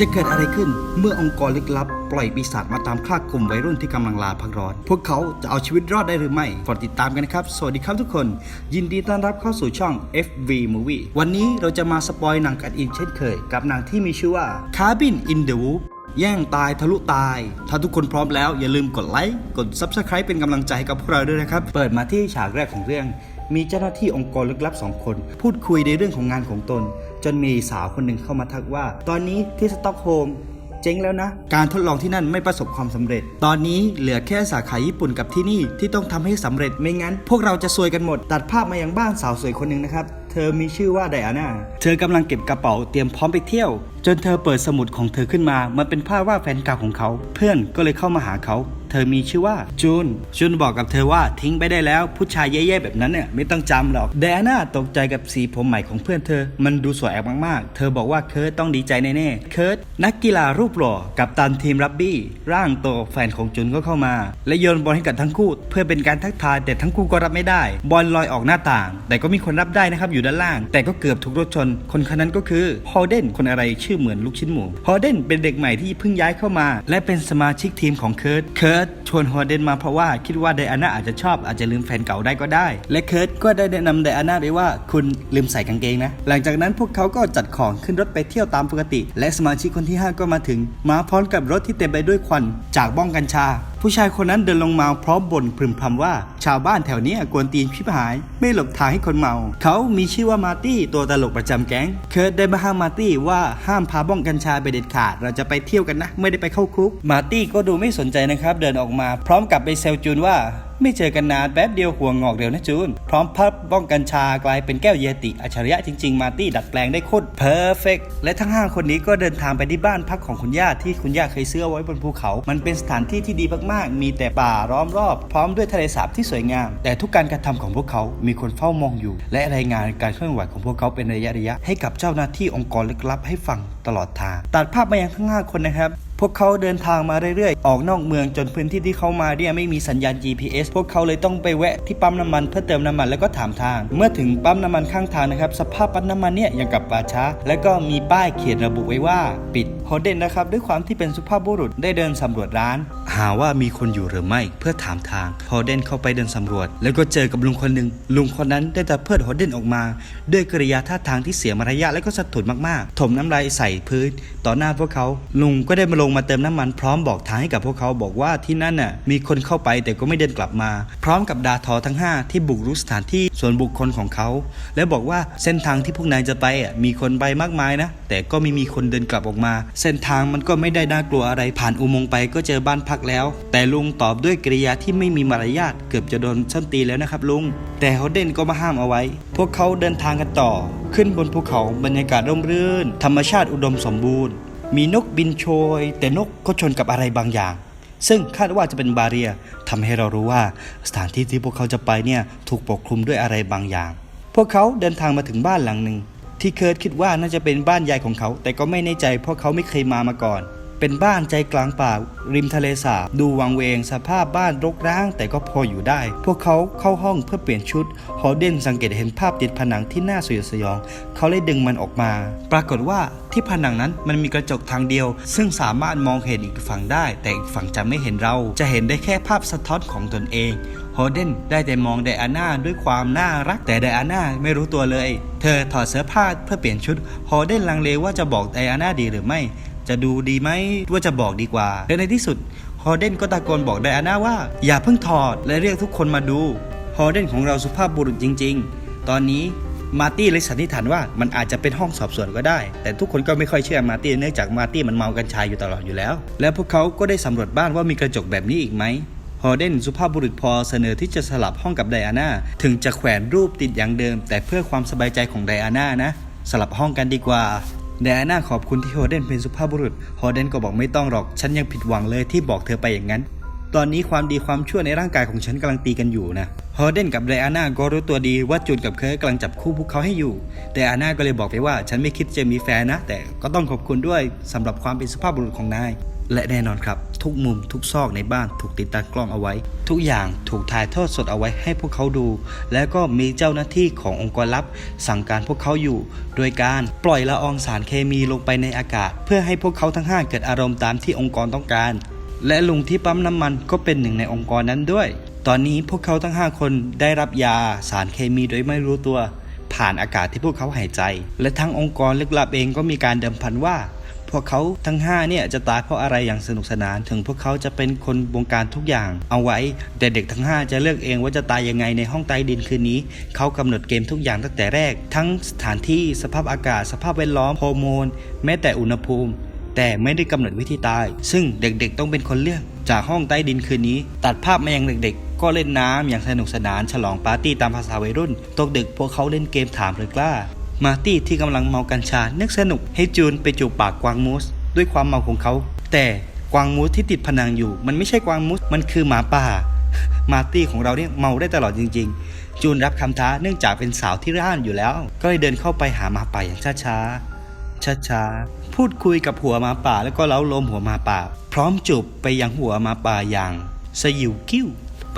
จะเกิดอะไรขึ้นเมื่อองค์กรลึกลับ ปล่อยปีศาจมาตามฆ่ากลุ่มวัยรุ่นที่กำลังลาพักร้อน พวกเขาจะเอาชีวิตรอดได้หรือไม่กติดตามกันนะครับ สวัสดีครับทุกคน ยินดีต้อนรับเข้าสู่ช่อง FV Movie วันนี้เราจะมาสปอยหนังกันอีกเช่นเคย กับหนังที่มีชื่อว่า Cabin in the Woods แย่งตายทะลุตาย ถ้าทุกคนพร้อมแล้วอย่าลืมกดไลค์ กด Subscribe เป็นกำลังใจให้กับพวกเราด้วยนะครับ เปิดมาที่ฉากแรกของเรื่อง มีเจ้าหน้าที่องค์กรลึกลับสองคน พูดคุยในเรื่องของงานของตน จนมีสาวคนหนึ่งเข้ามาทักว่า ตอนนี้ที่สต็อกโฮล์มเจ๊งแล้วนะ การทดลองที่นั่นไม่ประสบความสำเร็จ ตอนนี้เหลือแค่สาขาญี่ปุ่นกับที่นี่ที่ต้องทำให้สำเร็จ ไม่งั้น พวกเราจะซวยกันหมด ตัดภาพมายังบ้านสาวสวยคนหนึ่งนะครับ เธอมีชื่อว่าไดอาน่า เธอกำลังเก็บกระเป๋าเตรียมพร้อมไปเที่ยวจนเธอเปิดสมุดของเธอขึ้นมา มันเป็นภาพว่าดแฟนเก่าของเขา เพื่อนก็เลยเข้ามาหาเขา เธอมีชื่อว่าจูน จูนบอกกับเธอว่าทิ้งไปได้แล้ว ผู้ชายแย่ๆแบบนั้นเนี่ยไม่ต้องจำหรอกไดน่าตกใจกับสีผมใหม่ของเพื่อนเธอ มันดูสวยแอบมากๆ เธอบอกว่าเคิร์ตต้องดีใจแน่ๆ เคิร์ตนักกีฬารูปหล่อกับตันทีมรักบี้ ร่างโตแฟนของจุนก็เข้ามา และโยนบอลให้กับทั้งคู่ เพื่อเป็นการทักทายแต่ทั้งคู่ก็รับไม่ได้ บอลลอยออกหน้าต่าง แต่ก็มีคนรับได้นะครับอยู่ด้านล่าง แต่ก็เกือบถูกรถชน คนคนนั้นก็คือฮอเดนคนอะไรชอเหมือนลูกชิ้นหมูฮอเดนเป็นเด็กใหม่ที่เพิ่งย้ายเข้ามา และเป็นสมาชิกทีมของเคิร์ตเคิร์ตชวนฮอเดนมาเพราะว่าคิดว่าไดอาน่าอาจจะชอบอาจจะลืมแฟนเก่าได้ก็ได้ และเคิร์ตก็ได้แนะนำไดอาน่าไปว่าคุณลืมใส่กางเกงนะ หลังจากนั้นพวกเขาก็จัดของขึ้นรถไปเที่ยวตามปกติ และสมาชิกคนที่ 5 ก็มาถึง มาพร้อมกับรถที่เต็มไปด้วยควันจากบ้องกัญชา ผู้ชายคนนั้นเดินลงมาพร้อมบ่นพึมพำว่า ชาวบ้านแถวนี้กวนตีนชิบหาย ไม่หลบทางให้คนเมา เขามีชื่อว่ามาร์ตี้ตัวตลกประจำแก๊ง เคิร์ดได้มาห้ามมาร์ตี้ว่าห้ามพาบ้องกัญชาไปเด็ดขาด เราจะไปเที่ยวกันนะ ไม่ได้ไปเข้าคุก มาร์ตี้ก็ดูไม่สนใจนะครับ เดินออกมาพร้อมกับไปเซลจูนว่า ไม่เจอกันนานแป๊บเดียวหัวงอกเดียวนะจูน พร้อมพับบ้องกัญชากลายเป็นแก้วเยติอัจฉริยะจริง ๆ มาตี้ดัดแปลงได้โคตรเพอร์เฟกและทั้ง5คนนี้ก็เดินทางไปที่บ้านพักของคุณย่าที่คุณย่าเคยซื้อไว้บนภูเขา มันเป็นสถานที่ที่ดีมากๆ มีแต่ป่าล้อมรอบ พร้อมด้วยทะเลสาบที่สวยงาม แต่ทุกการกระทำของพวกเขามีคนเฝ้ามองอยู่ และรายงานการเคลื่อนไหวของพวกเขาเป็นระยะๆให้กับเจ้าหน้าที่องค์กรลึกลับให้ฟังตลอดทาง ตัดภาพมายังทั้งห้าคนนะครับ พวกเขาเดินทางมาเรื่อยๆ ออกนอกเมืองจนพื้นที่ที่เขามาเนี่ยไม่มีสัญญาณ GPS พวกเขาเลยต้องไปแวะที่ปั๊มน้ำมันเพื่อเติมน้ำมันแล้วก็ถามทาง เมื่อถึงปั๊มน้ำมันข้างทางนะครับสภาพปั๊มน้ำมันเนี่ยยังกับป่าช้า แล้วก็มีป้ายเขียนระบุไว้ว่า ปิด โฮเดนนะครับด้วยความที่เป็นสุภาพบุรุษได้เดินสำรวจร้าน หาว่ามีคนอยู่หรือไม่เพื่อถามทางฮอเดนเข้าไปเดินสำรวจ แล้วก็เจอกับลุงคนหนึ่งลุงคนนั้นได้แต่เพิดฮอเดนออกมา ด้วยกริยาท่าทางที่เสียมารยาทและก็สะทุนมากๆ ถมน้ำลายใส่พื้น ต่อหน้าพวกเขาลุงก็ได้มาลงมาเติมน้ำมันพร้อมบอกทางให้กับพวกเขาบอกว่าที่นั่นน่ะมีคนเข้าไปแต่ก็ไม่เดินกลับมา พร้อมกับดาทอทั้ง 5 ที่บุกรุกสถานที่ส่วนบุคคลของเขา และบอกว่าเส้นทางที่พวกนายจะไปอะมีคนไปมากมายนะแต่ก็ไม่มีคนเดินกลับออกมาเส้นทางมันก็ไม่ได้น่ากลัวอะไรผ่านอุโมงค์ไปก็เจอบ้านพักแล้ว แต่ลุงตอบด้วยกริยาที่ไม่มีมารยาทเกือบจะโดนส้นตีแล้วนะครับลุง แต่ฮอเดนก็มาห้ามเอาไว้ พวกเขาเดินทางกันต่อ ขึ้นบนภูเขาบรรยากาศร่มรื่น ธรรมชาติอุดมสมบูรณ์ มีนกบินโชย แต่นกก็ชนกับอะไรบางอย่าง ซึ่งคาดว่าจะเป็นบาเรียทำให้เรารู้ว่าสถานที่ที่พวกเขาจะไปเนี่ยถูกปกคลุมด้วยอะไรบางอย่าง พวกเขาเดินทางมาถึงบ้านหลังหนึ่ง ที่เคิร์ดคิดว่าน่าจะเป็นบ้านยายของเขา แต่ก็ไม่แน่ใจเพราะเขาไม่เคยมามาก่อน เป็นบ้านใจกลางป่า ริมทะเลสาบดูวังเวง สภาพบ้านรกร้าง แต่ก็พออยู่ได้ พวกเขาเข้าห้องเพื่อเปลี่ยนชุดฮอเดนสังเกตเห็นภาพติดผนังที่น่าสยดสยอง เขาเลยดึงมันออกมา ปรากฏว่าที่ผนังนั้นมันมีกระจกทางเดียว ซึ่งสามารถมองเห็นอีกฝั่งได้ แต่อีกฝั่งจะไม่เห็นเรา จะเห็นได้แค่ภาพสะท้อนของตนเอง ฮอเดนได้แต่มองไดอาน่าด้วยความน่ารักแต่ไดอาน่าไม่รู้ตัวเลย เธอถอดเสื้อผ้าเพื่อเปลี่ยนชุดฮอเดนลังเลว่าจะบอกไดอาน่าดีหรือไม่ จะดูดีไหมว่าจะบอกดีกว่าและในที่สุดฮอเดนก็ตะโกนบอกไดอาน่าว่า อย่าเพิ่งถอดและเรียกทุกคนมาดูฮอเดนของเราสุภาพบุรุษจริง ๆ ตอนนี้มาร์ตี้เลยสันนิษฐานว่ามันอาจจะเป็นห้องสอบสวนก็ได้ แต่ทุกคนก็ไม่ค่อยเชื่อมาร์ตี้เนื่องจากมาร์ตี้มันเมากัญชาอยู่ตลอดอยู่แล้ว และพวกเขาก็ได้สำรวจบ้านว่ามีกระจกแบบนี้อีกไหม ฮอเดนสุภาพบุรุษพอเสนอที่จะสลับห้องกับไดอาน่าถึงจะแขวนรูปติดอย่างเดิม แต่เพื่อความสบายใจของไดอาน่านะสลับห้องกันดีกว่าไดอาน่าขอบคุณที่ฮอเดนเป็นสุภาพบุรุษฮอเดนก็บอกไม่ต้องหรอก ฉันยังผิดหวังเลยที่บอกเธอไปอย่างนั้น ตอนนี้ความดีความชั่วในร่างกายของฉันกำลังตีกันอยู่นะฮอเดนกับไดอาน่าก็รู้ตัวดีว่าจูนกับเคิร์กกำลังจับคู่พวกเขาให้อยู่ แต่อาน่าก็เลยบอกไปว่าฉันไม่คิดจะมีแฟนนะ แต่ก็ต้องขอบคุณด้วยสำหรับความเป็นสุภาพบุรุษของนาย และแน่นอนครับ ทุกมุมทุกซอกในบ้านถูกติดตั้งกล้องเอาไว้ ทุกอย่างถูกถ่ายทอดสดเอาไว้ให้พวกเขาดู แล้วก็มีเจ้าหน้าที่ขององค์กรลับ สั่งการพวกเขาอยู่ โดยการปล่อยละอองสารเคมีลงไปในอากาศ เพื่อให้พวกเขาทั้งห้าเกิดอารมณ์ตามที่องค์กรต้องการ และลุงที่ปั๊มน้ำมันก็เป็นหนึ่งในองค์กรนั้นด้วย ตอนนี้พวกเขาทั้ง 5 คนได้รับยาสารเคมีโดยไม่รู้ตัว ผ่านอากาศที่พวกเขาหายใจ และทั้งองค์กรลึกลับเองก็มีการเดิมพันว่า พวกเขาทั้ง5เนี่ยจะตายเพราะอะไรอย่างสนุกสนาน ถึงพวกเขาจะเป็นคนบงการทุกอย่าง เอาไว้แต่เด็กทั้ง 5 จะเลือกเองว่าจะตายยังไงในห้องใต้ดินคืนนี้ เขากำหนดเกมทุกอย่างตั้งแต่แรก ทั้งสถานที่สภาพอากาศ สภาพแวดล้อมฮอร์โมนแม้แต่อุณหภูมิ แต่ไม่ได้กำหนดวิธีตาย ซึ่งเด็กๆ ต้องเป็นคนเลือก จากห้องใต้ดินคืนนี้ ตัดภาพมายังเด็กๆ ก็เล่นน้ำอย่างสนุกสนานฉลองปาร์ตี้ตามภาษาวัยรุ่น ตกดึกพวกเขาเล่นเกมถามหรือกล้า มาร์ตี้ที่กำลังเมากัญชานึกสนุกให้จูนไปจูบปากกวางมูส ด้วยความเมาของเขา แต่กวางมูสที่ติดผนังอยู่ มันไม่ใช่กวางมูส มันคือหมาป่า มาร์ตี้ของเราเนี่ยเมาได้ตลอดจริง ๆ จูนรับคำท้าเนื่องจากเป็นสาวที่ร่านอยู่แล้ว ก็เลยเดินเข้าไปหาหมาป่าอย่างช้าๆ ช้าๆ พูดคุยกับหัวหมาป่าแล้วก็เล้าลมหัวหมาป่า พร้อมจูบไปยังหัวหมาป่าอย่างสยิวกิ้ว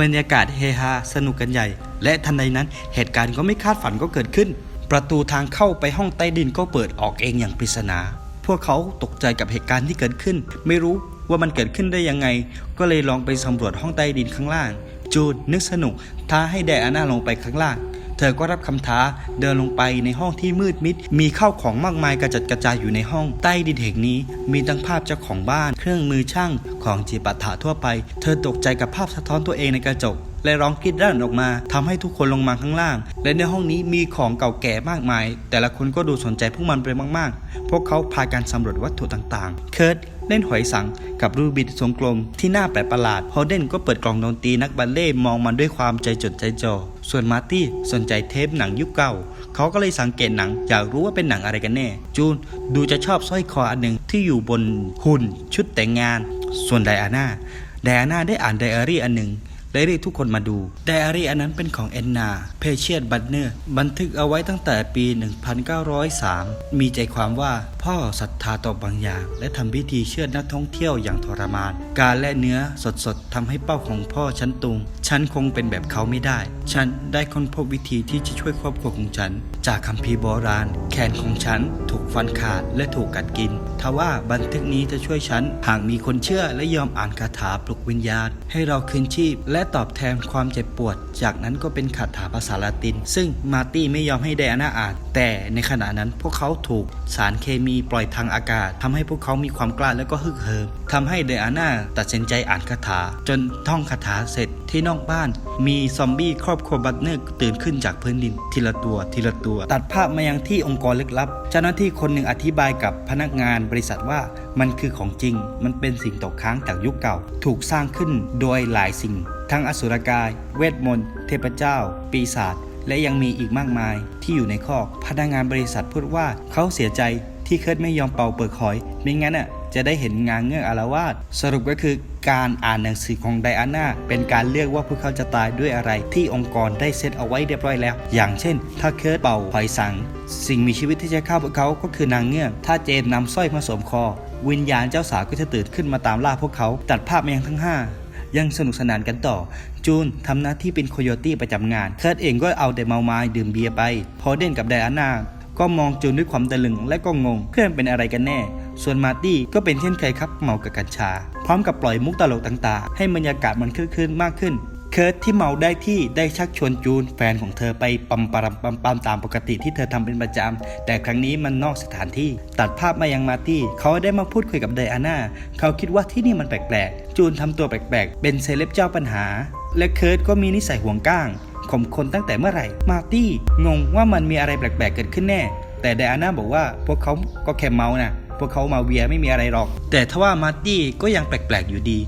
บรรยากาศเฮฮาสนุกกันใหญ่ และทันใดนั้นเหตุการณ์ก็ไม่คาดฝันก็เกิดขึ้น ประตูทางเข้าไปห้องใต้ดินก็เปิดออกเองอย่างปริศนา พวกเขาตกใจกับเหตุการณ์ที่เกิดขึ้น ไม่รู้ว่ามันเกิดขึ้นได้ยังไง ก็เลยลองไปสำรวจห้องใต้ดินข้างล่างจูนนึกสนุกท้าให้ไดอาน่าลงไปข้างล่าง ธอก็รับคำท้าเดินลงไปในห้องที่มืดมิด มีข้าวของมากมายกระจัดกระจายอยู่ในห้อง ใต้ดินแห่งนี้มีทั้งภาพเจ้าของบ้าน เครื่องมือช่างของจิปาถะทั่วไป เธอตกใจกับภาพสะท้อนตัวเองในกระจก และร้องกรีดร่านออกมาทำให้ทุกคนลงมาข้างล่าง และในห้องนี้มีของเก่าแก่มากมาย แต่ละคนก็ดูสนใจพวกมันไปมากๆ พวกเขาพากันสำรวจวัตถุต่างๆ เคิร์ตเล่นหอยสังกับรูบิดทรงกลมที่หน้าแปลกประหลาดฮอเดนก็เปิดกล่องดนตรีนักบัลเล่ต์มองมันด้วยความใจจดใจจ่อ ส่วนมาร์ตี้สนใจเทปหนังยุคเก่า เขาก็เลยสังเกตหนังอยากรู้ว่าเป็นหนังอะไรกันแน่ จูนดูจะชอบสร้อยคออันหนึ่งที่อยู่บนหุ่นชุดแต่งงาน ส่วนไดอาน่าไดอาน่าได้อ่านไดอารี่อันหนึ่ง ได้เรียกทุกคนมาดู ไดอารี่อันนั้นเป็นของแอนนา เพเชียตบัตเนอร์ บันทึกเอาไว้ตั้งแต่ปี 1903 มีใจความว่าพ่อศรัทธาต่อบางอย่าง และทำพิธีเชื่อดนักท่องเที่ยวอย่างทรมาน การและเนื้อสดๆทำให้เป้าของพ่อฉันตุง ฉันคงเป็นแบบเขาไม่ได้ ฉันได้ค้นพบวิธีที่จะช่วยครอบครัวของฉัน จากคัมภีร์โบราณ แขนของฉันถูกฟันขาดและถูกกัดกิน ทว่าบันทึกนี้จะช่วยฉันหากมีคนเชื่อและยอมอ่านคาถาปลุกวิญญาณ ให้เราคืนชีพ และตอบแทนความเจ็บปวด จากนั้นก็เป็นคาถาภาษาละติน ซึ่งมาร์ตี้ไม่ยอมให้ไดอาน่าอ่านแต่ในขณะนั้นพวกเขาถูกสารเคมีปล่อยทางอากาศทำให้พวกเขามีความกล้าและก็ฮึกเหิมทำให้ไดอาน่าตัดสินใจอ่านคาถา จนท่องคาถาเสร็จที่นอกบ้าน มีซอมบี้ครอบครัวบัตเนอร์ตื่นขึ้นจากพื้นดิน ทีละตัวทีละตัว ตัดภาพมายังที่องค์กรลึกลับ เจ้าหน้าที่คนหนึ่งอธิบายกับพนักงานบริษัทว่ามันคือของจริง มันเป็นสิ่งตกค้างจากยุคเก่า ถูกสร้างขึ้นโดยหลายสิ่ง ทั้งอสุรกาย เวทมนต์ เทพเจ้า ปีศาจ และยังมีอีกมากมายที่อยู่ในคอก พนักงานบริษัทพูดว่าเขาเสียใจที่เคิร์ดไม่ยอมเป่าเปิดหอย ไม่งั้นอะจะได้เห็นงานเงือกอารวาสสรุปก็คือการอ่านหนังสือของไดอาน่าเป็นการเลือกว่าพวกเขาจะตายด้วยอะไรที่องค์กรได้เซตเอาไว้เรียบร้อยแล้ว อย่างเช่น ถ้าเคิร์ดเป่าหอยสัง สิ่งมีชีวิตที่จะเข้าพวกเขาก็คือนางเงือกถ้าเจมนำสร้อยมาสวมคอ วิญญาณเจ้าสาวก็จะตื่นขึ้นมาตามล่าพวกเขา ตัดภาพมายังทั้งห้ายังสนุกสนานกันต่อ จูนทำหน้าที่เป็นโคโยตี้ประจำงาน เคิร์ดเองก็เอาแต่เมาไม้ดื่มเบียร์ไป พอเด่นกับไดอาน่าก็มองจูนด้วยความตะลึงและก็งง เพื่อนเป็นอะไรกันแน่ ส่วนมาร์ตี้ก็เป็นเช่นเคยครับเมากับกัญชา พร้อมกับปล่อยมุกตลกต่างๆ ให้บรรยากาศมันคึกคืนมากขึ้น เคิร์ทที่เมาได้ที่ได้ชักชวนจูนแฟนของเธอไปปัมปารปัมปามตามปกติที่เธอทำเป็นประจำแต่ครั้งนี้มันนอกสถานที่ ตัดภาพมายังมาร์ตี้เขาได้มาพูดคุยกับไดอาน่าเขาคิดว่าที่นี่มันแปลกๆ จูนทำตัวแปลกๆ เป็นเซเลบเจ้าปัญหา และเคิร์ทก็มีนิสัยห่วงก้างข่มคนตั้งแต่เมื่อไหร่ มาร์ตี้งงว่ามันมีอะไรแปลกๆเกิดขึ้นแน่ แต่ไดอาน่าบอกว่าพวกเขาก็แค่เมานะพวกเขามาเวียไม่มีอะไรหรอก แต่ทว่ามาร์ตี้ก็ยังแปลกๆอยู่ดี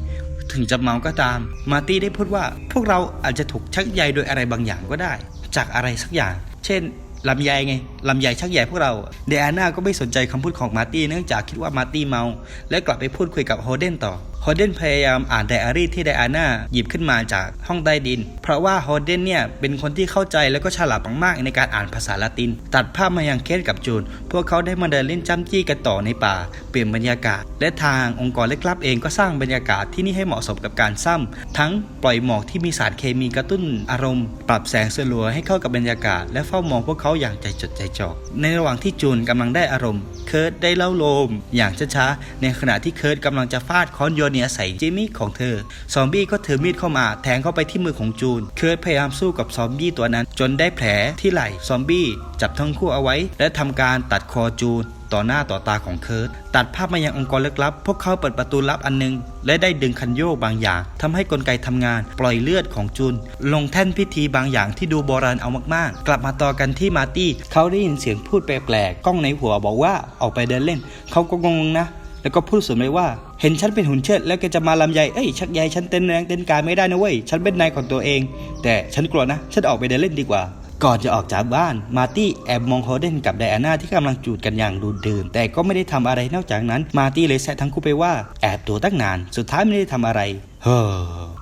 ถึงจะเมาก็ตาม มาร์ตี้ได้พูดว่า พวกเราอาจจะถูกชักใยโดยอะไรบางอย่างก็ได้ จากอะไรสักอย่าง เช่นลำไยไงลำไยชักใยพวกเราเดอาน่าก็ไม่สนใจคำพูดของมาร์ตี้เนื่องจากคิดว่ามาร์ตี้เมา และกลับไปพูดคุยกับโฮเดนต่อ โฮอเดนพยายามอ่านไดอารี่ที่ไดอาน่าหยิบขึ้นมาจากห้องใต้ดิน เพราะว่าฮอเดนเนี่ยเป็นคนที่เข้าใจแล้วก็ฉลาดมากๆในการอ่านภาษาละติน ตัดภาพมายังเคสกับจูน พวกเขาได้มาเดินเล่นจ้ำจี้กันต่อในป่า เปลี่ยนบรรยากาศ และทางองค์กรเล็กลับเองก็สร้างบรรยากาศที่นี่ให้เหมาะสมกับการซ้ำทั้งปล่อยหมอกที่มีสารเคมีกระตุ้นอารมณ์ ปรับแสงสลัวให้เข้ากับบรรยากาศ และเฝ้ามองพวกเขาอย่างใจจดใจจ่อในระหว่างที่จูนกำลังได้อารมณ์เคิร์ดได้เล่าโลม อย่างช้าๆในขณะที่เคิร์ดกำลังจะฟาดค้อนโยเนียใส่จิมมี่ของเธอ ซอมบี้ก็ถือมีดเข้ามาแทงเข้าไปที่มือของจูน เคิร์ดพยายามสู้กับซอมบี้ตัวนั้น จนได้แผลที่ไหล่ ซอมบี้จับทั้งคู่เอาไว้ และทำการตัดคอจูน ต่อหน้าต่อตาของเคิร์ดตัดภาพมายังองค์กรลึกลับ พวกเขาเปิดประตูลับอันหนึง และได้ดึงคันโยกบางอย่างทำให้กลไกทำงาน ปล่อยเลือดของจูนลงแท่นพิธีบางอย่างที่ดูโบราณเอามากๆ กลับมาต่อกันที่มาร์ตี้ เขาได้ยินเสียงพูดแปลกๆกล้องในหัวบอกว่าออกไปเดินเล่น เขาก็งงนะ แล้วก็พูดสวนไปว่า เห็นฉันเป็นหุ่นเชิดแล้วแกจะมาลำใหญ่เอ้ยชักใหญ่ฉันเต้นแรงเต้นกายไม่ได้นะเว้ยฉันเป็นนายของตัวเอง แต่ฉันกลัวนะ ฉันออกไปเดินเล่นดีกว่าก่อนจะออกจากบ้าน มาร์ตี้แอบมองโฮเดนกับไดอาน่าที่กำลังจูดกันอย่างดูดื่มแต่ก็ไม่ได้ทำอะไรนอกจากนั้น มาร์ตี้เลยแซะทั้งคู่ไปว่าแอบตัวตั้งนาน สุดท้ายไม่ได้ทำอะไร เฮ้อ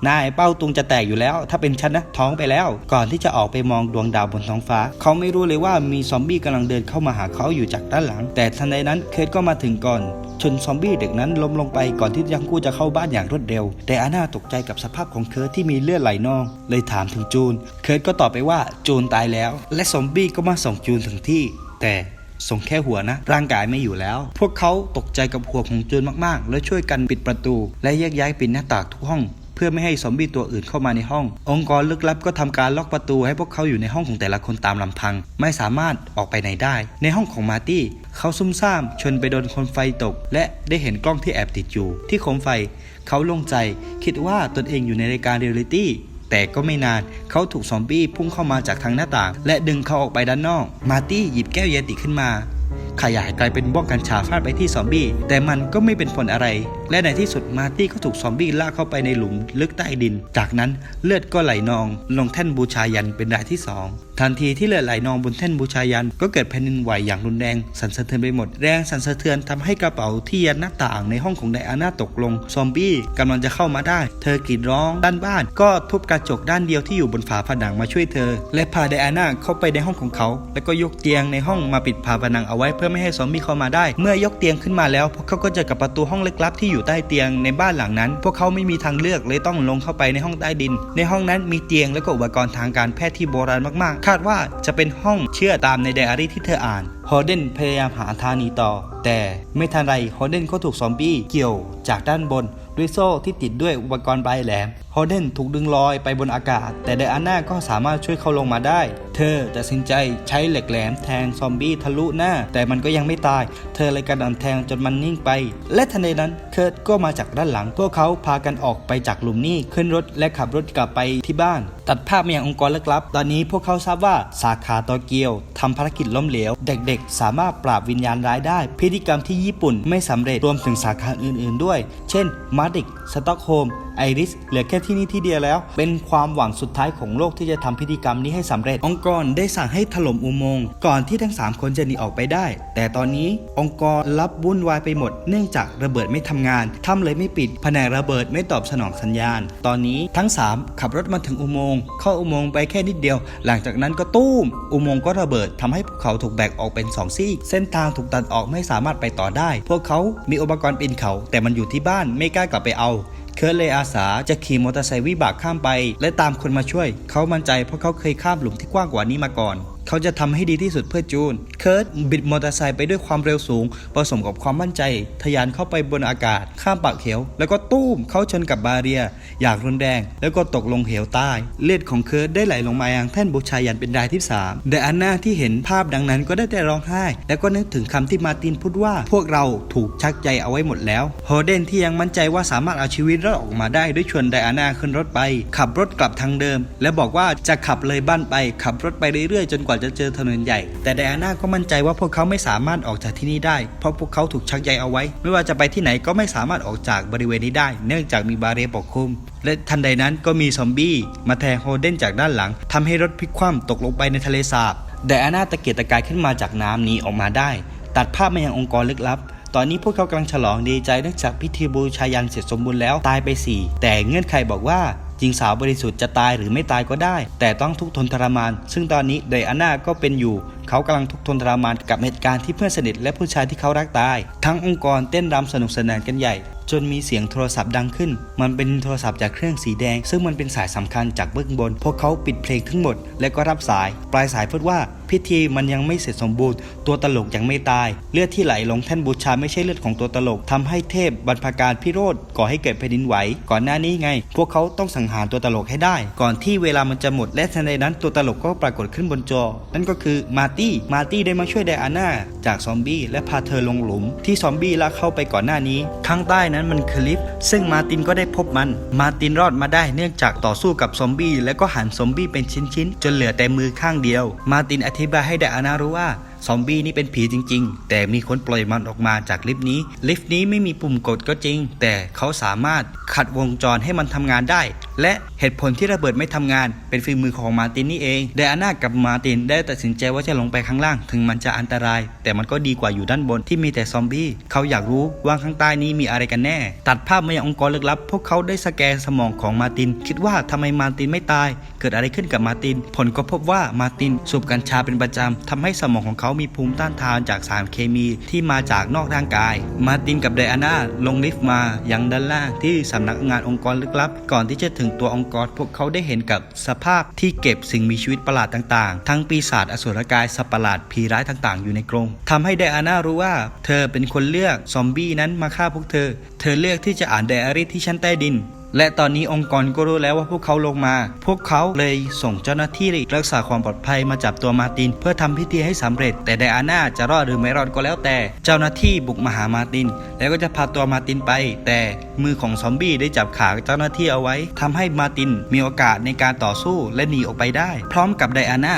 นายเป้าตุงจะแตกอยู่แล้ว ถ้าเป็นฉันนะท้องไปแล้ว ก่อนที่จะออกไปมองดวงดาวบนท้องฟ้า เขาไม่รู้เลยว่ามีซอมบี้กำลังเดินเข้ามาหาเขาอยู่จากด้านหลัง แต่ทันใดนั้นเคทก็มาถึงก่อน ชนซอมบี้เด็กนั้นล้มลงไปก่อนที่ทั้งคู่จะเข้าบ้านอย่างรวดเร็ว แต่อาน่าตกใจกับสภาพของเคิร์ทที่มีเลือดไหลนอง เลยถามถึงจูน เคิร์ทก็ตอบไปว่าจูนตายแล้ว และซอมบี้ก็มาส่งจูนถึงที่ แต่ ส่งแค่หัวนะ ร่างกายไม่อยู่แล้ว พวกเขาตกใจกับหัวของจูนมากๆ และช่วยกันปิดประตู และแยกย้ายปิดหน้าต่างทุกห้องเพื่อไม่ให้ซอมบี้ตัวอื่นเข้ามาในห้อง องค์กรลึกลับก็ทำการล็อกประตูให้พวกเขาอยู่ในห้องของแต่ละคนตามลำพัง ไม่สามารถออกไปไหนได้ ในห้องของมาร์ตี้ เขาซุ่มซ่าม ชนไปโดนคนไฟตก และได้เห็นกล้องที่แอบติดอยู่ ที่โคมไฟ เขาโลงใจ คิดว่าตนเองอยู่ในรายการเรียลลิตี้ แต่ก็ไม่นานเขาถูกซอมบี้พุ่งเข้ามาจากทางหน้าต่าง และดึงเขาออกไปด้านนอก มาร์ตี้หยิบแก้วเยติขึ้นมา ขยายกลายเป็นบ้องกัญชาฟาดไปที่ซอมบี้แต่มันก็ไม่เป็นผลอะไร และในที่สุดมาร์ตี้ก็ถูกซอมบี้ลากเข้าไปในหลุมลึกใต้ดิน จากนั้นเลือดก็ไหลนอง ลงแท่นบูชายันเป็นรายที่สองทันทีที่เลือดไหลนองบนแท่นบูชายันก็เกิดแผ่นดินไหวอย่างรุนแรง สั่นสะเทือนไปหมด แรงสั่นสะเทือนทำให้กระเป๋าที่ยันหน้าต่างในห้องของไดอาน่าตกลง ซอมบี้กำลังจะเข้ามาได้ เธอกรีดร้องด้านบ้าน ก็ทุบกระจกด้านเดียวที่อยู่บนฝาผนังมาช่วยเธอ และพาไดอาน่าเข้าไปในห้องของเขา แล้วก็ยกเตียงในห้องมาปิดผาผนังเอาไว้เพื่อไม่ให้ซอมบี้เข้ามาได้ เมื่อยกเตียงขึ้นมาแล้วพวกเขาก็จอกับประตูห้องลึกลับที่อยู่ใต้เตียงในบ้านหลังนั้น พวกเขาไม่มีทางเลือกเลยต้องลงเข้าไปในห้องใต้ดิน ในห้องนั้นมีเตียงและก็อุปกรณ์ทางการแพทย์ที่โบราณมากคาดว่าจะเป็นห้องเชื่อตามในไดอารี่ที่เธออ่านฮอเดนพยายามหาทางหนีต่อ แต่ไม่ทันไรฮอเดนก็ถูกซอมบี้เกี่ยวจากด้านบน ด้วยโซ่ที่ติดด้วยอุปกรณ์ปลายแหลมฮอเดนถูกดึงลอยไปบนอากาศ แต่ไดอาน่าก็สามารถช่วยเขาลงมาได้ เธอตัดสินใจใช้เหล็กแหลมแทงซอมบี้ทะลุหน้า แต่มันก็ยังไม่ตาย เธอเลยกระดันแทงจนมันนิ่งไป และทันใดนั้นเคิร์ตก็มาจากด้านหลังพวกเขาพากันออกไปจากหลุมนี้ขึ้นรถและขับรถกลับไปที่บ้านตัดภาพมายังองค์กรลึกลับ ตอนนี้พวกเขาทราบว่าสาขาโตเกียวทำภารกิจล้มเหลว เด็กๆ สามารถปราบวิญญาณร้ายได้ พฤติกรรมที่ญี่ปุ่นไม่สำเร็จรวมถึงสาขาอื่นๆด้วย เช่นมาดริกสต็อกโฮล์มไอริสเหลือแค่ที่นี่ที่เดียวแล้ว เป็นความหวังสุดท้ายของโลกที่จะทำพิธีกรรมนี้ให้สำเร็จ องค์กรได้สั่งให้ถล่มอุโมงค์ก่อนที่ทั้ง 3 คนจะหนีออกไปได้ แต่ตอนนี้องค์กรรับวุ่นวายไปหมด เนื่องจากระเบิดไม่ทำงานทำเลยไม่ปิดแผนกระเบิดไม่ตอบสนองสัญญาณ ตอนนี้ทั้ง 3 ขับรถมาถึงอุโมงค์เข้าอุโมงค์ไปแค่นิดเดียว หลังจากนั้นก็ตู้ม อุโมงค์ก็ระเบิดทำให้พวกเขาถูกแบ่งออกเป็น2ซีกเส้นทางถูกตัดออกไม่สามารถไปต่อได้ พวกเขามีอุปกรณ์ปีนเขา แต่มันอยู่ที่บ้านไม่กล้ากลับไปเอา เคิร์ทเลยอาสาจะขี่มอเตอร์ไซค์วิบากข้ามไป และตามคนมาช่วย เขามั่นใจเพราะเขาเคยข้ามหลุมที่กว้างกว่านี้มาก่อน เขาจะทำให้ดีที่สุดเพื่อจูน เคิร์ทบิดมอเตอร์ไซค์ไปด้วยความเร็วสูง ผสมกับความมั่นใจ ทะยานเข้าไปบนอากาศ ข้ามปากเหว แล้วก็ตู้มเข้าชนกับบาเรีย อย่างรุนแรง แล้วก็ตกลงเหวใต้ เลือดของเคิร์ทได้ไหลลงมายังแท่นบูชายันเป็นรายที่3แต่อันนาที่เห็นภาพดังนั้นก็ได้แต่ร้องไห้ แล้วก็นึกถึงคำที่มาตินพูดว่า พวกเราถูกชักใจเอาไว้หมดแล้ว โฮเดนที่ยังมั่นใจว่าสามารถเอาชีวิตรอดออกมาได้ด้วยชวนไดอาน่าขึ้นรถไป ขับรถกลับทางเดิม และบอกว่าจะขับเลยบ้านไป ขับรถไปเรื่อยๆจนกว่าจะเจอถนนใหญ่ แต่ไดอาน่าก็มั่นใจว่าพวกเขาไม่สามารถออกจากที่นี่ได้ เพราะพวกเขาถูกชักใยเอาไว้ ไม่ว่าจะไปที่ไหนก็ไม่สามารถออกจากบริเวณนี้ได้ เนื่องจากมีบาเรียปกคลุม และทันใดนั้นก็มีซอมบี้มาแทงโฮเดนจากด้านหลังทำให้รถพลิกคว่ำตกลงไปในทะเลสาบไดอาน่าตะเกียกตะกายขึ้นมาจากน้ำหนี้ออกมาได้ ตัดภาพมายังองค์กรลึกลับตอนนี้พวกเขากำลังฉลองดีใจเนื่องจากพิธีบูชายันเสร็จสมบูรณ์แล้วตายไปสี่แต่เงื่อนไขบอกว่า หญิงสาวบริสุทธิ์จะตายหรือไม่ตายก็ได้ แต่ต้องทุกข์ทนทรมาน ซึ่งตอนนี้ไดอาน่าก็เป็นอยู่ เขากำลังทุกข์ทนทรมานกับเหตุการณ์ที่เพื่อนสนิทและผู้ชายที่เขารักตาย ทั้งองค์กรเต้นรำสนุกสนานกันใหญ่ จนมีเสียงโทรศัพท์ดังขึ้น มันเป็นโทรศัพท์จากเครื่องสีแดง ซึ่งมันเป็นสายสำคัญจากเบื้องบน พวกเขาปิดเพลงทั้งหมด และก็รับสาย ปลายสายพูดว่า พิธีมันยังไม่เสร็จสมบูรณ์ ตัวตลกยังไม่ตาย เลือดที่ไหลลงแท่นบูชาไม่ใช่เลือดของตัวตลกทำให้เทพบรรพการพิโรธก่อให้เกิดแผ่นดินไหว ก่อนหน้านี้ไง พวกเขาต้องสังหารตัวตลกให้ได้ ก่อนที่เวลามันจะหมดและทันใดนั้นตัวตลกก็ปรากฏขึ้นบนจอ นั่นก็คือมาร์ตี้มาร์ตี้ได้มาช่วยไดอาน่าจากซอมบี้และพาเธอลงหลุม ที่ซอมบี้ลากเข้าไปก่อนหน้านี้ข้างใต้นั้นมันคือลิฟต์ซึ่งมาร์ตินก็ได้พบมัน มาร์ตินรอดมาได้เนื่องจากต่อสู้กับซอมบี้และก็หั่นซอมบี้เป็นชิ้นๆจนเหลือแต่มือข้างเดียว มาร์ตินอธิบายให้ไดอานารู้ว่าซอมบี้นี่เป็นผีจริง ๆ แต่มีคนปล่อยมันออกมาจากลิฟต์นี้ ลิฟต์นี้ไม่มีปุ่มกดก็จริง แต่เขาสามารถขัดวงจรให้มันทำงานได้และเหตุผลที่ระเบิดไม่ทำงาน เป็นฝีมือของมาตินนี่เองไดอาน่ากับมาตินได้ตัดสินใจว่าจะลงไปข้างล่าง ถึงมันจะอันตราย แต่มันก็ดีกว่าอยู่ด้านบนที่มีแต่ซอมบี้เขาอยากรู้ว่าข้างใต้นี้มีอะไรกันแน่ ตัดภาพมายังองค์กรลึกลับ พวกเขาได้สแกนสมองของมาติน คิดว่าทำไมมาตินไม่ตาย เกิดอะไรขึ้นกับมาติน ผลก็พบว่ามาตินสูบกัญชาเป็นประจำทำให้สมองของเขามีภูมิต้านทานจากสารเคมีที่มาจากนอกร่างกาย มาตินกับไดอาน่าลงลิฟต์มายังด้านล่างที่สำนักงานองค์กรลึกลับ ก่อนที่จะถึงตัวองค์กรพวกเขาได้เห็นกับสภาพที่เก็บสิ่งมีชีวิตประหลาดต่างๆ ทั้งปีศาจอสุรกายสัตว์ประหลาดผีร้ายต่างๆ อยู่ในกรงทำให้ไดอาน่ารู้ว่า เธอเป็นคนเลือกซอมบี้นั้นมาฆ่าพวกเธอ เธอเลือกที่จะอ่านไดอารี่ที่ชั้นใต้ดิน และตอนนี้องค์กรก็รู้แล้วว่าพวกเขาลงมา พวกเขาเลยส่งเจ้าหน้าที่รักษาความปลอดภัยมาจับตัวมาติน เพื่อทำพิธีให้สำเร็จ แต่ไดอาน่าจะรอดหรือไม่รอดก็แล้วแต่ เจ้าหน้าที่บุกมาหามาติน แล้วก็จะพาตัวมาตินไป แต่มือของซอมบี้ได้จับขาเจ้าหน้าที่เอาไว้ทำให้มาตินมีโอกาสในการต่อสู้และหนีออกไปได้ พร้อมกับไดอาน่า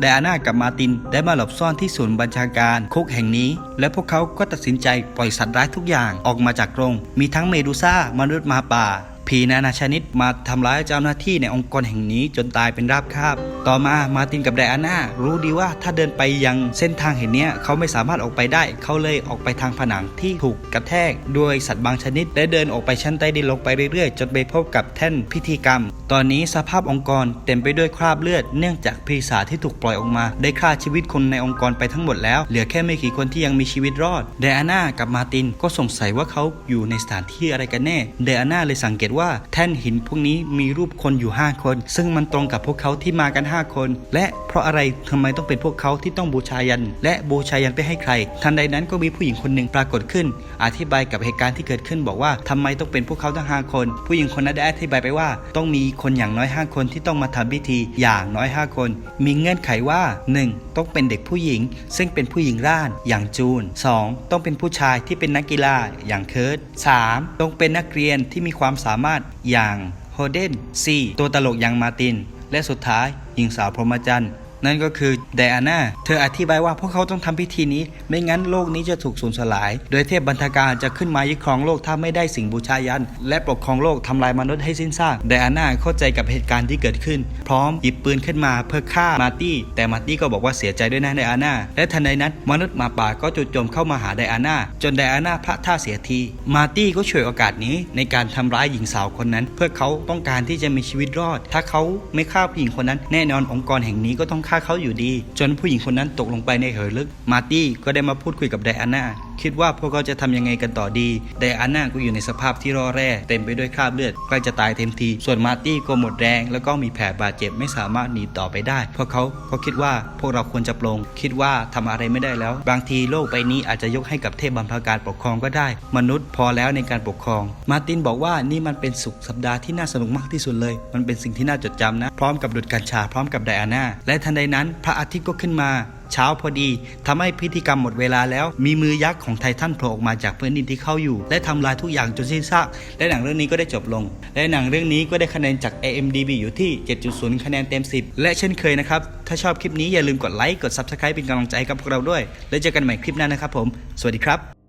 ไดอาน่ากับมาตินได้มาหลบซ่อนที่ศูนย์บัญชาการคุกแห่งนี้ และพวกเขาก็ตัดสินใจปล่อยสัตว์ร้ายทุกอย่างออกมาจากกรง มีทั้งเมดูซ่ามนุษย์มาป่า ผีนานาชนิดมาทำร้ายเจ้าหน้าที่ในองค์กรแห่งนี้จนตายเป็นราบคาบ ต่อมามาตินกับไดอาน่ารู้ดีว่าถ้าเดินไปยังเส้นทางแห่งเนี้ยเขาไม่สามารถออกไปได้ เขาเลยออกไปทางผนังที่ถูกกระแทกด้วยสัตว์บางชนิดและเดินออกไปชั้นใต้ดินลงไปเรื่อยๆ จนไปพบกับแท่นพิธีกรรม ตอนนี้สภาพองค์กรเต็มไปด้วยคราบเลือด เนื่องจากปีศาจที่ถูกปล่อยออกมา ได้ฆ่าชีวิตคนในองค์กรไปทั้งหมดแล้ว เหลือแค่ไม่กี่คนที่ยังมีชีวิตรอดไดอาน่ากับมาตินก็สงสัยว่าเขาอยู่ในสถานที่อะไรกันแน่ไดอาน่าเลยสังเกตว่าแท่นหินพวกนี้มีรูปคนอยู่ 5 คน ซึ่งมันตรงกับพวกเขาที่มากัน 5 คน และเพราะอะไรทำไมต้องเป็นพวกเขาที่ต้องบูชายัน และบูชายันไปให้ใคร ทันใดนั้นก็มีผู้หญิงคนหนึ่งปรากฏขึ้น อธิบายกับเหตุการณ์ที่เกิดขึ้นบอกว่าทำไมต้องเป็นพวกเขาทั้ง 5 คน ผู้หญิงคนนั้นได้อธิบายไปว่า ต้องมีคนอย่างน้อย 5 คนที่ต้องมาทำพิธีอย่างน้อย 5 คน มีเงื่อนไขว่า 1. ต้องเป็นเด็กผู้หญิง ซึ่งเป็นผู้หญิงร่านอย่างจูน 2. ต้องเป็นผู้ชายที่เป็นนักกีฬาอย่างเคิร์ต 3. ต้องเป็นนักเรียนที่มีความสามารถอย่างโฮเดน 4. ตัวตลกอย่างมาติน และสุดท้ายหญิงสาวพรหมจรรย์ นั่นก็คือไดอาน่าเธออธิบายว่าพวกเขาต้องทำพิธีนี้ ไม่งั้นโลกนี้จะถูกสูญสลาย โดยเทพบรรทการจะขึ้นมายึดครองโลกถ้าไม่ได้สิ่งบูชายัน และปกครองโลกทำลายมนุษย์ให้สิ้นซากไดอาน่าเข้าใจกับเหตุการณ์ที่เกิดขึ้น พร้อมหยิบปืนขึ้นมาเพื่อฆ่ามาร์ตี้ แต่มาร์ตี้ก็บอกว่าเสียใจด้วยนะไดอาน่าและทันใดนั้นมนุษย์หมาป่าก็จู่โจมเข้ามาหาไดอาน่าจนไดอาน่าพลาดท่าเสียที มาร์ตี้ก็ฉวยโอกาสนี้ในการทำร้ายหญิงสาวคนนั้น เพื่อเขาต้องการที่จะมีชีวิตรอด ถ้าเขาไม่ฆ่าผู้หญิงคนนั้น แน่นอนองค์กรแห่งนี้ก็ต้องฆ่าเขาอยู่ดี จนผู้หญิงคนนั้นตกลงไปในเหวลึก มาร์ตี้ก็ได้มาพูดคุยกับไดอาน่า คิดว่าพวกเขาจะทำยังไงกันต่อดีไดอาน่าก็อยู่ในสภาพที่ร่อแร่เต็มไปด้วยคราบเลือดใกล้จะตายเต็มที ส่วนมาร์ตี้ก็หมดแรง แล้วก็มีแผลบาดเจ็บไม่สามารถหนีต่อไปได้ พวกเขาก็คิดว่าพวกเราควรจะปลง คิดว่าทำอะไรไม่ได้แล้ว บางทีโลกใบนี้อาจจะยกให้กับเทพบัมพาการปกครองก็ได้ มนุษย์พอแล้วในการปกครอง มาร์ตินบอกว่านี่มันเป็นสุขสัปดาห์ที่น่าสนุกมากที่สุดเลย มันเป็นสิ่งที่น่าจดจำนะ พร้อมกับดุดกัญชาพร้อมกับไดอาน่าและทันใดนั้น พระอาทิตย์ก็ขึ้นมา เช้าพอดีทำให้พิธีกรรมหมดเวลาแล้ว มีมือยักษ์ของไททันโผล่ออกมาจากพื้นดินที่เข้าอยู่ และทำลายทุกอย่างจนสิ้นซากและหนังเรื่องนี้ก็ได้จบลง และหนังเรื่องนี้ก็ได้คะแนนจาก AMDB อยู่ที่ 7.0 คะแนนเต็ม 10 และเช่นเคยนะครับ ถ้าชอบคลิปนี้อย่าลืมกดไลค์กด Subscribe เป็นกำลังใจให้กับพวกเราด้วย แล้วเจอกันใหม่คลิปหน้านะครับผม สวัสดีครับ